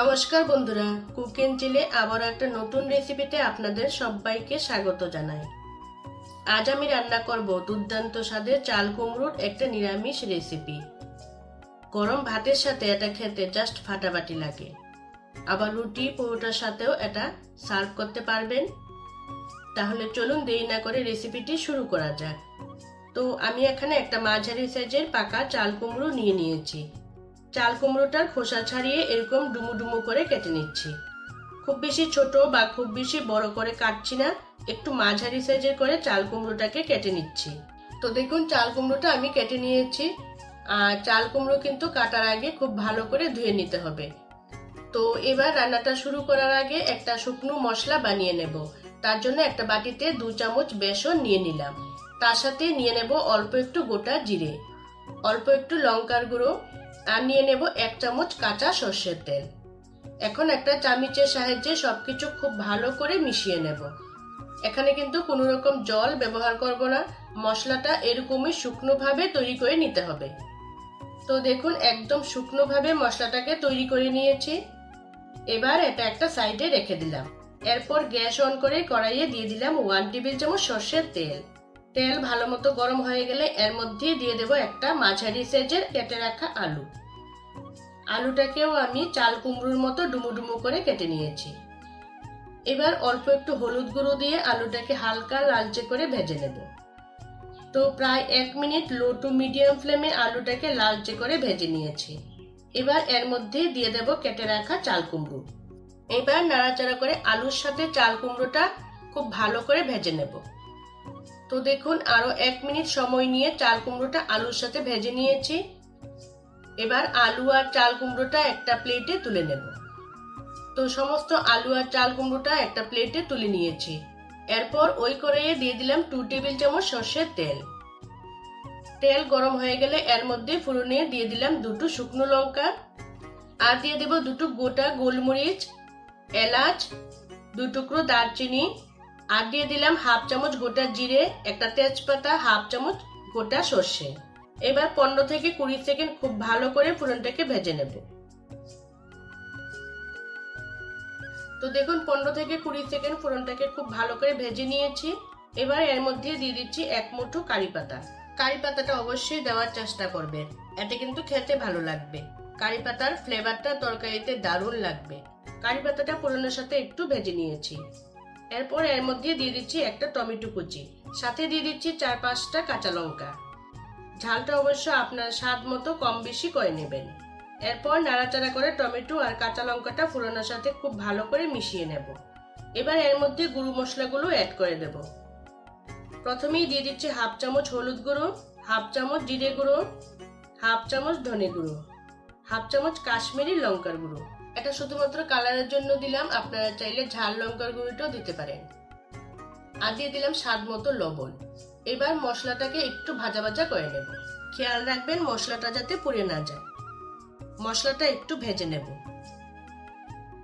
নমস্কার বন্ধুরা, কুকিং চিলে আবার একটা নতুন রেসিপিতে আপনাদের সবাইকে স্বাগত জানাই। আজ আমি রান্না করব দুর্দান্ত স্বাদের চাল কুমড়োর একটা নিরামিষ রেসিপি। গরম ভাতের সাথে এটা খেতে জাস্ট ফাটাফাটি লাগে। আবার রুটি, পরোটার সাথেও এটা সার্ভ করতে পারবেন। তাহলে চলুন দেরি না করে রেসিপিটি শুরু করা যাক। তো আমি এখানে একটা মাঝারি সাইজের পাকা চাল কুমড়ো নিয়ে নিয়েছি। চাল কুমড়োটার খোসা ছাড়িয়ে এরকম ডুমু ডুমু করে কেটে নিচ্ছি। খুব বেশি ছোট বা খুব বেশি বড় করে কাটছি না, একটু মাঝারি সাইজের করে চাল কুমড়োটাকে কেটে নিচ্ছি। তো দেখুন, চাল কুমড়োটা আমি কেটে নিয়েছি। আর চাল কুমড়ো কিন্তু কাটার আগে খুব ভালো করে ধুয়ে নিতে হবে। তো এবার রান্নাটা শুরু করার আগে একটা শুকনো মশলা বানিয়ে নেব। তার জন্য একটা বাটিতে দু চামচ বেসন নিয়ে নিলাম। তার সাথে নিয়ে নেব অল্প একটু গোটা জিরে। অল্প একটু লঙ্কার গুঁড়ো। আর নিয়ে নেব এক চামচ কাঁচা সর্ষের তেল। এখন একটা চামিচের সাহায্যে সবকিছু খুব ভালো করে মিশিয়ে নেব। এখানে কিন্তু কোনো রকম জল ব্যবহার করব না। মশলাটা এরকমই শুকনোভাবে তৈরি করে নিতে হবে। তো দেখুন, একদম শুকনোভাবে মশলাটাকে তৈরি করে নিয়েছি। এবার এটা একটা সাইডে রেখে দিলাম। এরপর গ্যাস অন করে কড়াইয়ে দিয়ে দিলাম ওয়ান টেবিল চামচ সর্ষের তেল। তেল ভালো মতো গরম হয়ে গেলে এর মধ্যে দিয়ে দেব একটা মাঝারি সাইজের কেটে রাখা আলু। আলুটাকেও আমি চাল কুমড়োর মতো ডুমু ডুমু করে কেটে নিয়েছি। এবার অল্প একটু হলুদ গুঁড়ো দিয়ে আলুটাকে হালকা লালচে করে ভেজে নেব। তো প্রায় এক মিনিট লো টু মিডিয়াম ফ্লেমে আলুটাকে লালচে করে ভেজে নিয়েছি। এবার এর মধ্যে দিয়ে দেব কেটে রাখা চাল কুমড়ো। এবার নাড়াচাড়া করে আলুর সাথে চাল কুমড়োটা খুব ভালো করে ভেজে নেব। তো দেখুন, আরও এক মিনিট সময় নিয়ে চাল কুমড়োটা আলুর সাথে ভেজে নিয়েছি। এবার আলু আর চাল কুমড়োটা একটা প্লেটে তুলে নেব। তো সমস্ত আলু আর চাল কুমড়োটা একটা প্লেটে তুলে নিয়েছি। এরপর ওই কড়াইয়ে দিয়ে দিলাম টু টেবিল চামচ সর্ষের তেল। তেল গরম হয়ে গেলে এর মধ্যে ফুরনে দিয়ে দিলাম দুটো শুকনো লঙ্কা। আর দিয়ে দেব দুটো গোটা গোলমরিচ, এলাচ দু টুকরো দারচিনি আর দিয়ে দিলাম হাফ চামচ গোটা জিরে, একটা তেজপাতা, হাফ চামচ গোটা সর্ষে। এবার পনেরো থেকে কুড়ি সেকেন্ড খুব ভালো করে ফোড়নটাকে ভেজে নেব। তো দেখুন, পনেরো থেকে কুড়ি সেকেন্ড ফোড়নটাকে খুব ভালো করে ভেজে নিয়েছি। এবার এর মধ্যে দিয়ে দিচ্ছি এক মুঠো কারি পাতা। কারি পাতাটা অবশ্যই দেওয়ার চেষ্টা করবে। এতে কিন্তু খেতে ভালো লাগবে। কারি পাতার ফ্লেভারটা তরকারিতে দারুণ লাগবে। কারি পাতাটা ফোড়নের সাথে একটু ভেজে নিয়েছি। এরপর এর মধ্যে দিয়ে দিচ্ছি একটা টমেটো কুচি। সাথে দিয়ে দিচ্ছি চার পাঁচটা কাঁচা লঙ্কা। ঝালটা অবশ্য আপনার স্বাদ মতো কম বেশি করে নেবেন। এরপর নাড়াচাড়া করে টমেটো আর কাঁচা লঙ্কাটা ফোড়নের সাথে খুব ভালো করে মিশিয়ে নেব। এবার এর মধ্যে গুঁড়ো মশলাগুলো অ্যাড করে দেব। প্রথমেই দিয়ে দিচ্ছি হাফ চামচ হলুদ গুঁড়ো, হাফ চামচ জিরে গুঁড়ো, হাফ চামচ ধনে গুঁড়ো, হাফ চামচ কাশ্মীরি লঙ্কার গুঁড়ো। এটা শুধুমাত্র কালারের জন্য দিলাম। আপনারা চাইলে ঝাল লঙ্কার গুঁড়িটাও দিতে পারেন। আর দিয়ে দিলাম স্বাদ মতো লবণ। এবার মশলাটাকে একটু ভাজা ভাজা করে নেব। খেয়াল রাখবেন মশলাটা যাতে পুড়ে না যায়। মশলাটা একটু ভেজে নেব।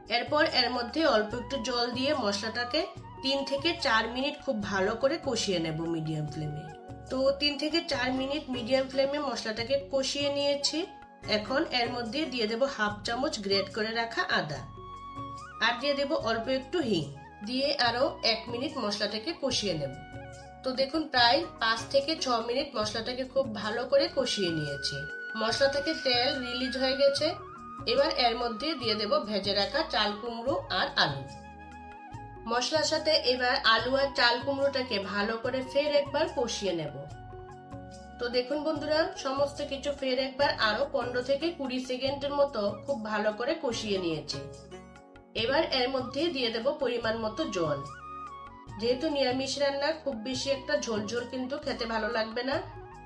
এরপর এর মধ্যে অল্প একটু জল দিয়ে মশলাটাকে তিন থেকে চার মিনিট খুব ভালো করে কষিয়ে নেব মিডিয়াম ফ্লেমে। তো তিন থেকে চার মিনিট মিডিয়াম ফ্লেমে মশলাটাকে কষিয়ে নিয়েছি। এখন এর মধ্যে দিয়ে দেব হাফ চামচ গ্রেট করে রাখা আদা। আর দিয়ে দেব অল্প একটু হিং। দিয়ে আরও এক মিনিট মশলাটাকে কষিয়ে নেব। তো দেখুন, প্রায় পাঁচ থেকে ছ মিনিট মশলাটাকে খুব ভালো করে কষিয়ে নিয়েছি। মশলা থেকে তেল রিলিজ হয়ে গেছে। এবার এর মধ্যে দিয়ে দেব ভেজে রাখা চাল কুমড়ো আর আলু। মশলার সাথে এবার আলু আর চাল কুমড়োটাকে ভালো করে ফের একবার কষিয়ে নেব। তো দেখুন বন্ধুরা, সমস্ত কিছু ফের একবার আরও পনেরো থেকে কুড়ি সেকেন্ডের মতো খুব ভালো করে কষিয়ে নিয়েছি। এবার এর মধ্যে দিয়ে দেব পরিমাণ মতো জল। যেহেতু নিরামিষ রান্না, খুব বেশি একটা ঝোল ঝোল কিন্তু খেতে ভালো লাগবে না,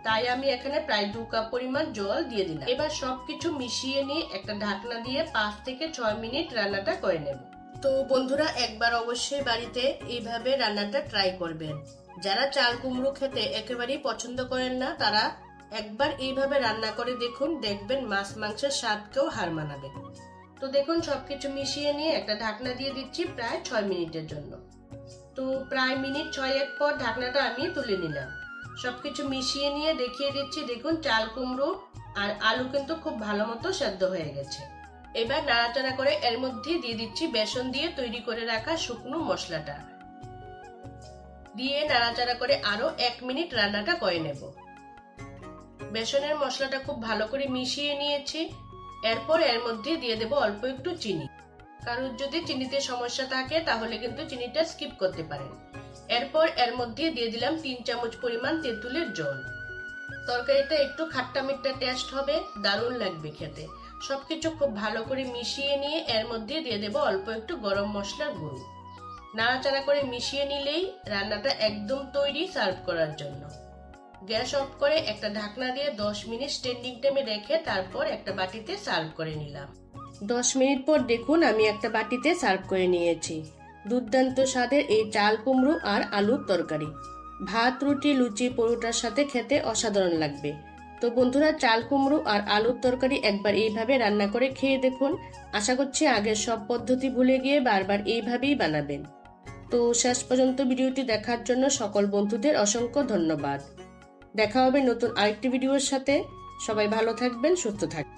তাই আমি এখানে প্রায় দু কাপ পরিমাণ জল দিয়ে দিলাম। এবার সবকিছু মিশিয়ে নিয়ে একটা ঢাকনা দিয়ে পাঁচ থেকে ছয় মিনিট রান্নাটা করে নেব। তো বন্ধুরা, একবার অবশ্যই বাড়িতে এইভাবে রান্নাটা ট্রাই করবেন। যারা চাল কুমড়ো খেতে একেবারেই পছন্দ করেন না, তারা একবার এইভাবে রান্না করে দেখুন, দেখবেন মাছ মাংসের স্বাদকেও হার মানাবে। তো দেখুন, সবকিছু মিশিয়ে নিয়ে একটা ঢাকনা দিয়ে দিচ্ছি প্রায় ছয় মিনিটের জন্য। তো প্রায় মিনিট ছয়েক পর ঢাকনাটা আমি তুলে নিলাম। সবকিছু মিশিয়ে নিয়ে দেখিয়ে দিচ্ছি, দেখুন চাল কুমড়ো আর আলু কিন্তু খুব ভালো মতো সেদ্ধ হয়ে গেছে। এবার নাড়াচাড়া করে এর মধ্যে দিয়ে দিচ্ছি বেসন দিয়ে তৈরি করে রাখা শুকনো মশলাটা। দিয়ে নাড়াচাড়া করে আরও এক মিনিট রান্নাটা করে নেব। বেসনের মশলাটা খুব ভালো করে মিশিয়ে নিয়েছি। এরপর এর মধ্যে দিয়ে দেব অল্প একটু চিনি। কারোর যদি চিনিতে সমস্যা থাকে, তাহলে কিন্তু চিনিটা স্কিপ করতে পারেন। এরপর এর মধ্যে দিয়ে দিলাম তিন চামচ পরিমাণ তেঁতুলের জল। তরকারিটা একটু খাট্টা মিট্টা টেস্ট হবে, দারুণ লাগবে খেতে। সবকিছু খুব ভালো করে মিশিয়ে নিয়ে এর মধ্যে দিয়ে দেব অল্প একটু গরম মশলার গুঁড়ো। নাড়াচাড়া করে মিশিয়ে নিলেই রান্নাটা একদম তৈরি সার্ভ করার জন্য। গ্যাস অফ করে একটা ঢাকনা দিয়ে দশ মিনিট স্ট্যান্ডিং টাইমে রেখে তারপর একটা বাটিতে সার্ভ করে নিলাম। দশ মিনিট পর দেখুন আমি একটা বাটিতে সার্ভ করে নিয়েছি। দুর্দান্ত স্বাদের এই চাল কুমড়ো আর আলুর তরকারি। ভাত, রুটি, লুচি, পরোটার সাথে খেতে অসাধারণ লাগবে। তো বন্ধুরা, চাল কুমড়ো আর আলুর তরকারি একবার এইভাবে রান্না করে খেয়ে দেখুন। আশা করছি আগের সব পদ্ধতি ভুলে গিয়ে বারবার এইভাবেই বানাবেন। তো শেষ পর্যন্ত ভিডিওটি দেখার জন্য সকল বন্ধুদের অসংখ্য ধন্যবাদ। দেখা হবে নতুন আরেকটি ভিডিওর সাথে। সবাই ভালো থাকবেন, সুস্থ থাকবেন।